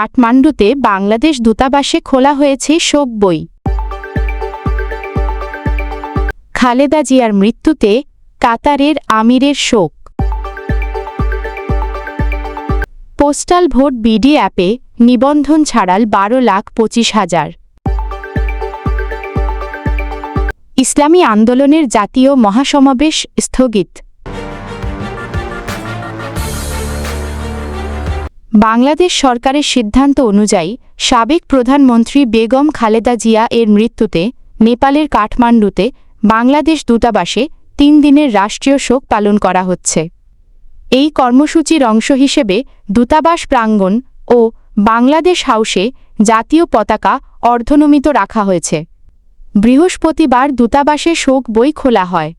কাঠমান্ডুতে বাংলাদেশ দূতাবাসে খোলা হয়েছে শোক বই। খালেদা জিয়ার মৃত্যুতে কাতারের আমিরের শোক। পোস্টাল ভোট বিডি অ্যাপে নিবন্ধন ছাড়াল বারো লাখ পঁচিশ হাজার। ইসলামী আন্দোলনের জাতীয় মহাসমাবেশ স্থগিত। বাংলাদেশ সরকারের সিদ্ধান্ত অনুযায়ী সাবেক প্রধানমন্ত্রী বেগম খালেদা জিয়া এর মৃত্যুতে নেপালের কাঠমান্ডুতে বাংলাদেশ দূতাবাসে তিন দিনের রাষ্ট্রীয় শোক পালন করা হচ্ছে। এই কর্মসূচির অংশ হিসেবে দূতাবাস প্রাঙ্গণ ও বাংলাদেশ হাউসে জাতীয় পতাকা অর্ধনমিত রাখা হয়েছে। বৃহস্পতিবার দূতাবাসে শোক বই খোলা হয়।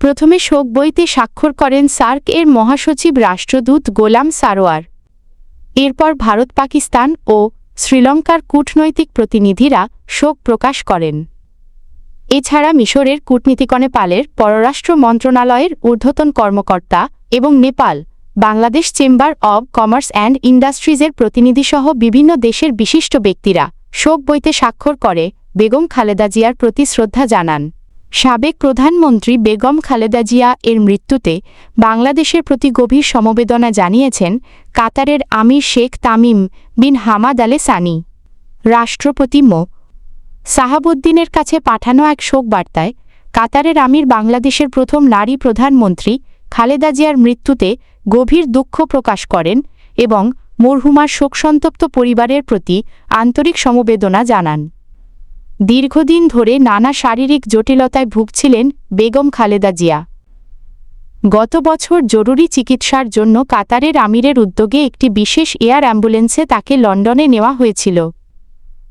প্রথমে শোক বইতে স্বাক্ষর করেন সার্ক এর মহাসচিব রাষ্ট্রদূত গোলাম সারোয়ার। এরপর ভারত, পাকিস্তান ও শ্রীলঙ্কার কূটনৈতিক প্রতিনিধিরা শোক প্রকাশ করেন। এছাড়া মিশরের কূটনীতিকণে পালের পররাষ্ট্র মন্ত্রণালয়ের ঊর্ধ্বতন কর্মকর্তা এবং Nepal, Bangladesh chamber of commerce and ইন্ডাস্ট্রিজের প্রতিনিধিসহ বিভিন্ন দেশের বিশিষ্ট ব্যক্তিরা শোক বইতে স্বাক্ষর করে, বেগম খালেদা জিয়ার প্রতি শ্রদ্ধা জানান। সাবেক প্রধানমন্ত্রী বেগম খালেদা জিয়া এর মৃত্যুতে বাংলাদেশের প্রতি গভীর সমবেদনা জানিয়েছেন কাতারের আমির Sheikh Tamim bin Hamad Al Thani. রাষ্ট্রপতি মো. সাহাবুদ্দিনের কাছে পাঠানো এক শোক বার্তায় কাতারের আমির বাংলাদেশের প্রথম নারী প্রধানমন্ত্রী খালেদা জিয়ার মৃত্যুতে গভীর দুঃখ প্রকাশ করেন এবং মরহুমার শোকসন্তপ্ত পরিবারের প্রতি আন্তরিক সমবেদনা জানান। দীর্ঘদিন ধরে নানা শারীরিক জটিলতায় ভুগছিলেন বেগম খালেদা জিয়া। গত বছর জরুরি চিকিৎসার জন্য কাতারের আমিরের উদ্যোগে একটি বিশেষ এয়ার অ্যাম্বুলেন্সে তাকে লন্ডনে নেওয়া হয়েছিল।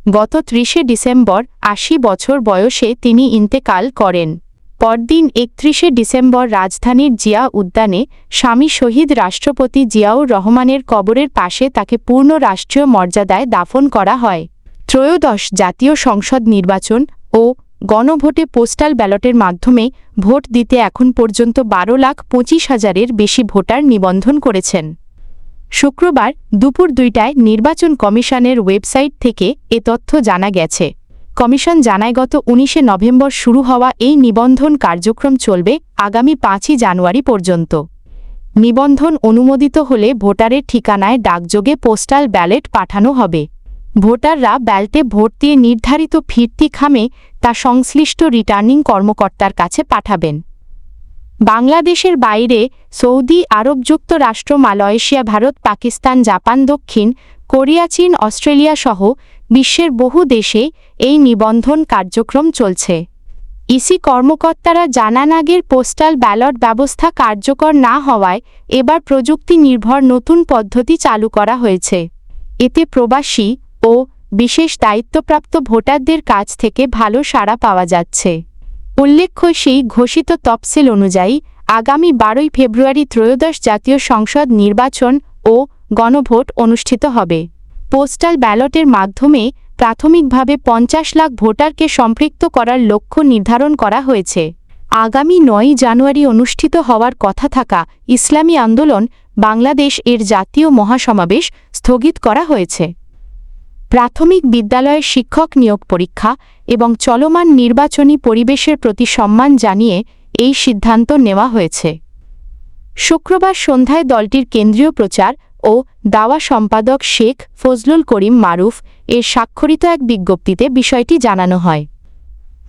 গত ত্রিশে ডিসেম্বর আশি বছর বয়সে তিনি ইন্তেকাল করেন। পরদিন একত্রিশে ডিসেম্বর রাজধানীর জিয়া উদ্যানে স্বামী শহীদ রাষ্ট্রপতি জিয়াউর রহমানের কবরের পাশে তাকে পূর্ণ রাষ্ট্রীয় মর্যাদায় দাফন করা হয়। ত্রয়োদশ জাতীয় সংসদ নির্বাচন ও গণভোটে পোস্টাল ব্যালটের মাধ্যমে ভোট দিতে এখন পর্যন্ত বারো লাখ পঁচিশ হাজারের বেশি ভোটার নিবন্ধন করেছেন। শুক্রবার দুপুর দুইটায় নির্বাচন কমিশনের ওয়েবসাইট থেকে এ তথ্য জানা গেছে। কমিশন জানায়, গত উনিশে নভেম্বর শুরু হওয়া এই নিবন্ধন কার্যক্রম চলবে আগামী পাঁচই জানুয়ারি পর্যন্ত। নিবন্ধন অনুমোদিত হলে ভোটারের ঠিকানায় ডাকযোগে পোস্টাল ব্যালট পাঠানো হবে। ভোটাররা ব্যালটে ভোট দিয়ে নির্ধারিত ফিরতি খামে তা সংশ্লিষ্ট রিটার্নিং কর্মকর্তার কাছে পাঠাবেন। বাংলাদেশের বাইরে সৌদি আরব যুক্তরাষ্ট্র, মালয়েশিয়া, ভারত, পাকিস্তান, জাপান, দক্ষিণ কোরিয়া, চীন, অস্ট্রেলিয়া সহ বিশ্বের বহু দেশে এই নিবন্ধন কার্যক্রম চলছে। ইসি কর্মকর্তারা জানান আগের পোস্টাল ব্যালট ব্যবস্থা কার্যকর না হওয়ায় এবার প্রযুক্তি নির্ভর নতুন পদ্ধতি চালু করা হয়েছে। এতে প্রবাসী ও, বিশেষ দায়িত্বপ্রাপ্ত ভোটারদের কাছ থেকে ভালো সাড়া পাওয়া যাচ্ছে। উল্লেখ্য সেই ঘোষিত তফসিল অনুযায়ী, আগামী বারোই ফেব্রুয়ারি ত্রয়োদশ জাতীয় সংসদ নির্বাচন ও গণভোট অনুষ্ঠিত হবে। পোস্টাল ব্যালটের মাধ্যমে প্রাথমিকভাবে পঞ্চাশ লাখ ভোটারকে সম্পৃক্ত করার লক্ষ্য নির্ধারণ করা হয়েছে। আগামী নয় জানুয়ারি অনুষ্ঠিত হওয়ার কথা থাকা ইসলামী আন্দোলন বাংলাদেশ এর জাতীয় মহাসমাবেশ স্থগিত করা হয়েছে। প্রাথমিক বিদ্যালয়ের শিক্ষক নিয়োগ পরীক্ষা এবং চলমান নির্বাচনী পরিবেশের প্রতি সম্মান জানিয়ে এই সিদ্ধান্ত নেওয়া হয়েছে। শুক্রবার সন্ধ্যায় দলটির কেন্দ্রীয় প্রচার ও দাওয়া সম্পাদক শেখ ফজলুল করিম মারুফ এর স্বাক্ষরিত এক বিজ্ঞপ্তিতে বিষয়টি জানানো হয়।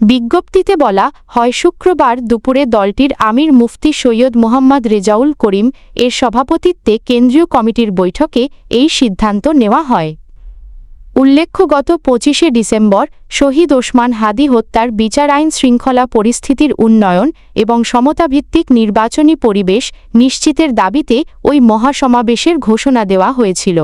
বিজ্ঞপ্তিতে বলা হয়, শুক্রবার দুপুরে দলটির আমির মুফতি সৈয়দ মোহাম্মদ রেজাউল করিম এর সভাপতিত্বে কেন্দ্রীয় কমিটির বৈঠকে এই সিদ্ধান্ত নেওয়া হয়। উল্লেখ্য গত পঁচিশে ডিসেম্বর শহীদ ওসমান হাদি হত্যার বিচার আইন শৃঙ্খলা পরিস্থিতির উন্নয়ন এবং সমতাভিত্তিক নির্বাচনী পরিবেশ নিশ্চিতের দাবিতে ওই মহাসমাবেশের ঘোষণা দেওয়া হয়েছিল।